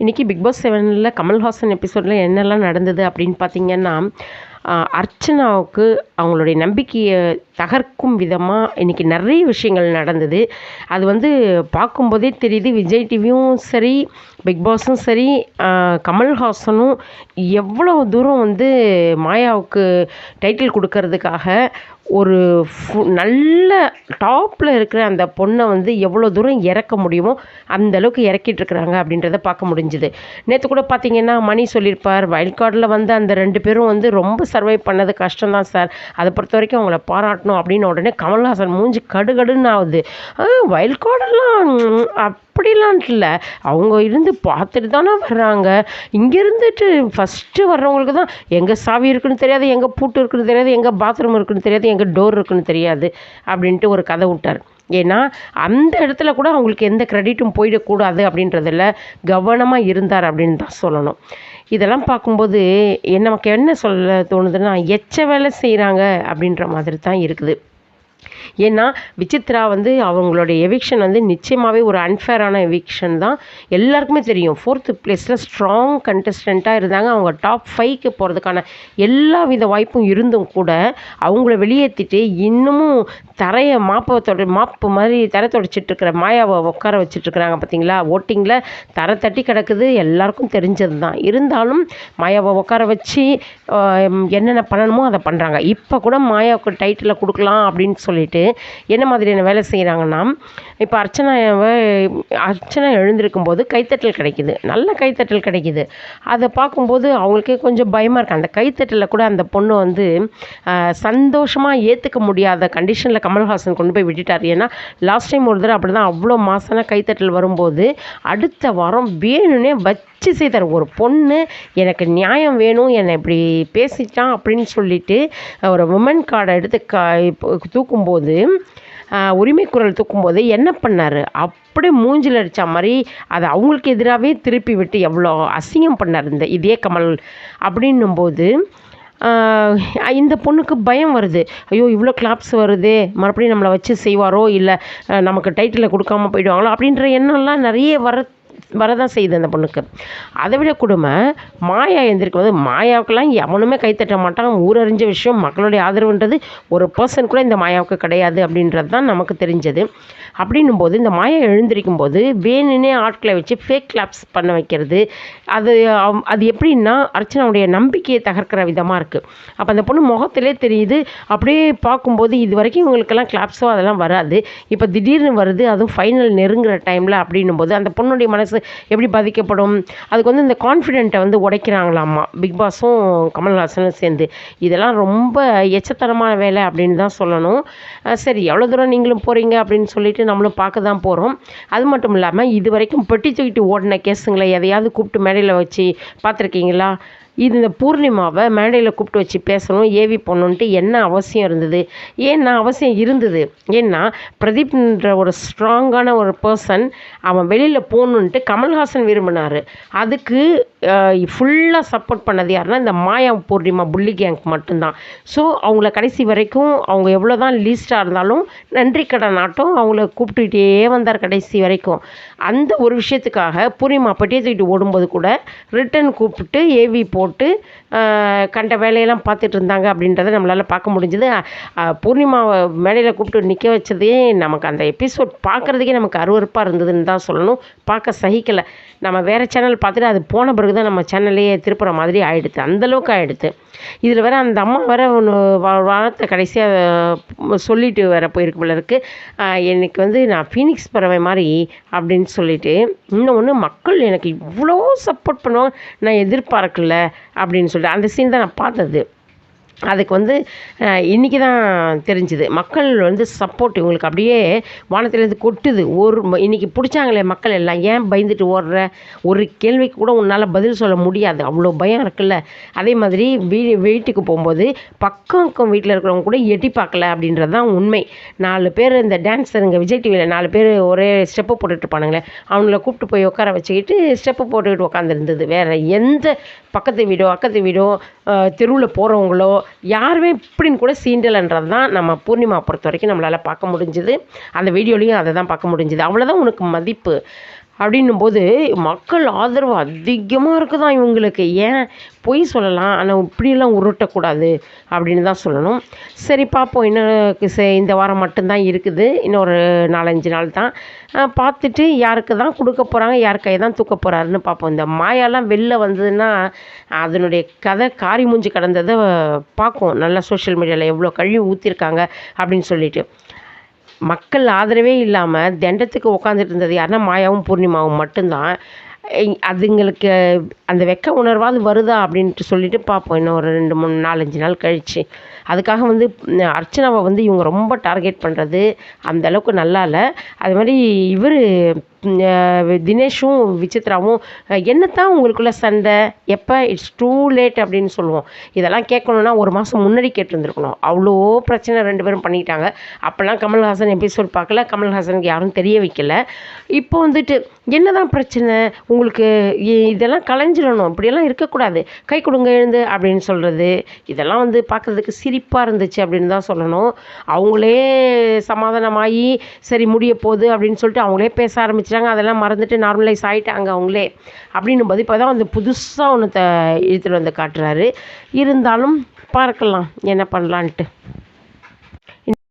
இன்றைக்கி big pass செவனில் கமல்ஹாசன் எபிசோடில் என்னெல்லாம் நடந்தது அப்படின்னு பார்த்தீங்கன்னா அர்ச்சனாவுக்கு அவங்களுடைய நம்பிக்கையை தகர்க்கும் விதமாக இன்றைக்கி நிறைய விஷயங்கள் நடந்தது. அது வந்து பார்க்கும்போதே தெரியுது விஜய் டிவியும் சரி பிக் பாஸும் சரி கமல்ஹாசனும் எவ்வளோ தூரம் வந்து மாயாவுக்கு டைட்டில் கொடுக்கறதுக்காக ஒரு ஃபு நல்ல டாப்பில் இருக்கிற அந்த பொண்ணை வந்து எவ்வளோ தூரம் இறக்க முடியுமோ அந்தளவுக்கு இறக்கிட்டுருக்குறாங்க இறக்கிட்டு இருக்கிறாங்க அப்படின்றத பார்க்க முடிஞ்சுது. நேற்று கூட பார்த்தீங்கன்னா மணி சொல்லியிருப்பார் வைல்ட் கார்டில் வந்து அந்த ரெண்டு பேரும் வந்து ரொம்ப சர்வை பண்ணது கஷ்டம் தான் சார் அதை பொறுத்த வரைக்கும் அவங்கள பாராட்டணும் அப்படின்னு உடனே கமல்ஹாசன் மூஞ்சி கடுகடுன்னு ஆகுது வைல்ட் கார்டெல்லாம் அப்படிலாம் இல்லை. அவங்க இருந்து பார்த்துட்டு தானே வர்றாங்க. இங்கே இருந்துட்டு ஃபஸ்ட்டு வர்றவங்களுக்கு தான் எங்கே சாவி இருக்குன்னு தெரியாது எங்கே பூட்டு இருக்குன்னு தெரியாது எங்கே பாத்ரூம் இருக்குன்னு தெரியாது எங்கே டோர் இருக்குன்னு தெரியாது அப்படின்ட்டு ஒரு கதை விட்டார். ஏன்னா அந்த இடத்துல கூட அவங்களுக்கு எந்த கிரெடிட்டும் போயிடக்கூடாது அப்படின்றதில் கவனமாக இருந்தார் அப்படின்னு தான் சொல்லணும். இதெல்லாம் பார்க்கும்போது என்ன நமக்கு என்ன சொல்ல தோணுதுன்னா எச்ச வேலை செய்கிறாங்க அப்படின்ற மாதிரி தான் இருக்குது. ஏன்னா விசித்ரா வந்து அவங்களுடைய எவிக்ஷன் வந்து நிச்சயமாகவே ஒரு அன்ஃபேரான எவிக்ஷன் தான். எல்லாருக்குமே தெரியும். ஃபோர்த்து ப்ளேஸில் ஸ்ட்ராங் கண்டஸ்டண்ட்டாக இருந்தாங்க. அவங்க டாப் ஃபைவ்க்கு போகிறதுக்கான எல்லா வித வாய்ப்பும் இருந்தும் கூட அவங்கள வெளியேற்றிட்டு இன்னமும் தரையை மாப்பை தொட மாப்பு மாதிரி தரை தொடச்சிட்டு இருக்கிற மாயாவை உட்கார வச்சுட்ருக்குறாங்க பார்த்தீங்களா ஓட்டிங்கில் தரை தட்டி கிடக்குது. எல்லாருக்கும் தெரிஞ்சது தான் இருந்தாலும் மாயாவை உட்கார வச்சு என்னென்ன பண்ணணுமோ அதை பண்ணுறாங்க இப்போ கூட மாயாவுக்கு டைட்டில் கொடுக்கலாம் அப்படின்னு சொல்லிட்டு என்ன மாதிரியான வேலை செய்கிறாங்கன்னா இப்போ அர்ச்சனாவை அர்ச்சனை எழுந்திருக்கும் போது கைத்தட்டல் கிடைக்குது. நல்ல கைத்தட்டல் கிடைக்குது. அதை பார்க்கும்போது அவங்களுக்கே கொஞ்சம் பயமாக இருக்குது அந்த கைத்தட்டலில் கூட அந்த பொண்ணு வந்து சந்தோஷமாக ஏற்றுக்க முடியாத கண்டிஷனில் கமல்ஹாசன் கொண்டு போய் விட்டுட்டார். ஏன்னா லாஸ்ட் டைம் ஒரு தடவை அப்படி தான் அவ்வளோ மாசான கைத்தட்டல் வரும்போது அடுத்த வாரம் வேணும்னே வச்சு செய்தார். ஒரு பொண்ணு எனக்கு நியாயம் வேணும் என்னை இப்படி பேசிட்டான் அப்படின்னு சொல்லிட்டு ஒரு உமன் கார்டை எடுத்து கா இப்போ தூக்கும்போது ஆஹ், உரிமை குரல் தூக்கும்போது என்ன பண்ணார்? அப்படியே மூஞ்சில் அடித்த மாதிரி அதை அவங்களுக்கு எதிராகவே திருப்பி விட்டு எவ்வளோ அசிங்கம் பண்ணார் இந்த இதே கமல் அப்படின்னும்போது இந்த பொண்ணுக்கு பயம் வருது. ஐயோ இவ்வளோ கிளாப்ஸ் வருதே மறுபடியும் நம்மளை வச்சு செய்வாரோ இல்லை நமக்கு டைட்டிலை கொடுக்காம போயிடுவாங்களோ அப்படின்ற எண்ணம்லாம் நிறைய வர வரதான் செய்யுது அந்த பொண்ணுக்கு. அதை விட கொடுமை மாயா எழுந்திருக்கும் போது மாயாவுக்கெல்லாம் எவனுமே கைத்தட்ட மாட்டான். ஊரறிஞ்ச விஷயம் மக்களுடைய ஆதரவுன்றது ஒரு பர்சன் கூட இந்த மாயாவுக்கு கிடையாது அப்படின்றது தான் நமக்கு தெரிஞ்சது. அப்படின்னும் போது இந்த மாயா எழுந்திருக்கும் போது வேணுன்னே ஆட்களை வச்சு ஃபேக் கிளாப்ஸ் பண்ண வைக்கிறது. அது அவ்- அது எப்படின்னா அர்ச்சனாவுடைய நம்பிக்கையை தகர்க்கிற விதமாக இருக்குது அப்போ அந்த பொண்ணு முகத்திலே தெரியுது. அப்படியே பார்க்கும்போது இது வரைக்கும் இவங்களுக்கெல்லாம் கிளாப்ஸோ அதெல்லாம் வராது. இப்போ திடீர்னு வருது அதுவும் ஃபைனல் நெருங்குற டைமில் அப்படின்னும் போது அந்த பொண்ணுடைய மனசு எப்படி பாதிக்கப்படும்? அதுக்கு வந்து இந்த கான்ஃபிடென்ட்டை வந்து உடைக்கிறாங்களாமா பிக் பாஸும் கமல்ஹாசனும் சேர்ந்து. இதெல்லாம் ரொம்ப எச்சத்தனமான வேலை அப்படின்னு தான் சொல்லணும். சரி எவ்வளோ தூரம் நீங்களும் போகிறீங்க அப்படின்னு சொல்லிட்டு நம்மளும் பார்க்க தான் போகிறோம் அது மட்டும் இல்லாமல் இது வரைக்கும் பெட்டி தூக்கிட்டு ஓடின கேஸுங்களை எதையாவது கூப்பிட்டு மேடையில் வச்சு பார்த்துருக்கீங்களா? இந்த பூர்ணிமாவை மேடையில் கூப்பிட்டு வச்சு பேசணும் ஏவி போடணுன்ட்டு என்ன அவசியம் இருந்தது? ஏன்னா அவசியம் இருந்தது? ஏன்னா பிரதீப்ன்ற ஒரு ஸ்ட்ராங்கான ஒரு பர்சன் அவன் வெளியில் போகணுன்ட்டு கமல்ஹாசன் விரும்பினார். அதுக்கு ஃபுல்லாக சப்போர்ட் பண்ணது யாருன்னா இந்த மாயா பூர்ணிமா புள்ளி கேங்க் மட்டும்தான். ஸோ அவங்கள கடைசி வரைக்கும் அவங்க எவ்வளோ தான் லீஸ்டாக இருந்தாலும் நன்றி கடன் ஆட்டம் அவங்கள கூப்பிட்டுக்கிட்டே வந்தார் கடைசி வரைக்கும். அந்த ஒரு விஷயத்துக்காக பூர்ணிமா பட்டியை தூக்கிட்டு ஓடும்போது கூட ரிட்டன் கூப்பிட்டு ஏவி போட்டு கண்ட வேலையெல்லாம் பார்த்துட்டு இருந்தாங்க அப்படின்றத நம்மளால் பார்க்க முடிஞ்சுது. பூர்ணிமாவை மேடையில் கூப்பிட்டு நிற்க வச்சதே நமக்கு அந்த எபிசோட் பார்க்குறதுக்கே நமக்கு அருவருப்பாக இருந்ததுன்னு தான் சொல்லணும். பார்க்க சகிக்கலை. நம்ம வேறு சேனல் பார்த்துட்டு அது போன பிறகு தான் நம்ம சேனல்லையே திருப்புற மாதிரி ஆகிடுது அந்தளவுக்கு ஆகிடுது இதில் வேறு அந்த அம்மா வேறு ஒன்று வாரத்தை கடைசியாக சொல்லிட்டு வேறு போயிருக்கு போல இருக்கு. எனக்கு வந்து நான் ஃபீனிக்ஸ் பறவை மாதிரி அப்படின்னு சொல்லிட்டு இன்னொன்று மக்கள் எனக்கு இவ்வளோ சப்போர்ட் பண்ணுவாங்க. நான் எதிர்பார்க்கல அப்படின்னு சொல்லிட்டு அந்த சீன் தான் நான் பார்த்தது. அதுக்கு வந்து இன்றைக்கி தான் தெரிஞ்சுது. மக்கள் வந்து சப்போர்ட் இவங்களுக்கு அப்படியே வானத்திலேருந்து கொட்டுது. ஒரு இன்றைக்கி பிடிச்சாங்களே மக்கள் எல்லாம். ஏன் பயந்துட்டு ஓடுற? ஒரு கேள்விக்கு கூட உன்னால் பதில் சொல்ல முடியாது. அவ்வளோ பயம் இருக்குல்ல. அதே மாதிரி வீ வீட்டுக்கு போகும்போது பக்கம் வீட்டில் இருக்கிறவங்க கூட எட்டி பார்க்கல அப்படின்றது தான் உண்மை. நாலு பேர் இந்த டான்ஸருங்க விஜய் டிவியில் நாலு பேர் ஒரே ஸ்டெப்பு போட்டுட்டு இருப்பானுங்களே. அவங்கள கூப்பிட்டு போய் உட்கார வச்சுக்கிட்டு ஸ்டெப்பு போட்டுக்கிட்டு உட்காந்துருந்தது வேறு எந்த பக்கத்து வீடோ அக்கத்து வீடோ தெருவில் போகிறவங்களோ யாருமே இப்படின்னு கூட சீண்டலைன்றது தான் நம்ம பூர்ணிமா பொறுத்த வரைக்கும் நம்மளால் பார்க்க முடிஞ்சுது. அந்த வீடியோலையும் அதை தான் பார்க்க முடிஞ்சுது. அவ்வளோதான் உனக்கு மதிப்பு. அப்படின்னும்போது மக்கள் ஆதரவு அதிகமாக இருக்குதாம் இவங்களுக்கு. ஏன்? பொய் சொல்லலாம். ஆனால் இப்படியெல்லாம் உருட்டக்கூடாது அப்படின்னு தான் சொல்லணும். சரி பார்ப்போம். இன்னும் சே இந்த வாரம் மட்டும்தான் இருக்குது. இன்னொரு நாலஞ்சு நாள் தான். பார்த்துட்டு யாருக்கு தான் கொடுக்க போகிறாங்க யார் கை தான் தூக்க போகிறாருன்னு பார்ப்போம். இந்த மாயாலாம் வெளில வந்ததுன்னா அதனுடைய கதை காரி மூஞ்சி கடந்ததை பார்க்கும் நல்லா சோஷியல் மீடியாவில் எவ்வளோ கழுவி ஊற்றிருக்காங்க அப்படின்னு சொல்லிட்டு. மக்கள் ஆதரவே இல்லாமல் தண்டத்துக்கு உட்காந்துட்டு இருந்தது யாருன்னா மாயாவும் பூர்ணிமாவும் மட்டும்தான். அதுங்களுக்கு அந்த வெக்க உணர்வாது வருதா அப்படின்ட்டு சொல்லிட்டு பார்ப்போம். இன்னும் ஒரு ரெண்டு மூணு நாலஞ்சு நாள் கழிச்சு. அதுக்காக வந்து அர்ச்சனாவை வந்து இவங்க ரொம்ப டார்கெட் பண்ணுறது அந்த அளவுக்கு நல்லா இல்லை. அது மாதிரி இவர் தினேஷும் விசித்ராவும் என்னத்தான் உங்களுக்குள்ளே சண்டை எப்போ? இட்ஸ் டூ லேட் அப்படின்னு சொல்லுவோம். இதெல்லாம் கேட்கணுன்னா ஒரு மாதம் முன்னாடி கேட்டிருந்துருக்கணும். அவ்வளோ பிரச்சனை ரெண்டு பேரும் பண்ணிக்கிட்டாங்க. அப்போல்லாம் கமல்ஹாசன் எபிசோட் பார்க்கல. கமல்ஹாசனுக்கு யாரும் தெரிய வைக்கல. இப்போ வந்துட்டு என்னதான் பிரச்சனை? உங்களுக்கு இ- இதெல்லாம் கலைஞ்சிடணும். இப்படியெல்லாம் இருக்கக்கூடாது. கை கொடுங்க எழுந்து அப்படின்னு சொல்கிறது இதெல்லாம் வந்து பார்க்குறதுக்கு சிரிப்பாக இருந்துச்சு அப்படின்னு தான் சொல்லணும். அவங்களே சமாதானமாகி சரி முடிய போகுது அப்படின்னு சொல்லிட்டு அவங்களே பேச ஆரம்பிச்சிட்டாங்க அதெல்லாம் மறந்துட்டு நார்மலைஸ் ஆகிட்டாங்க அவங்களே. அப்படின்னும் போது இப்போ தான் வந்து புதுசாக ஒன்று த இழுத்துட்டு வந்து காட்டுறாரு. இருந்தாலும் பார்க்கலாம் என்ன பண்ணலான்ட்டு.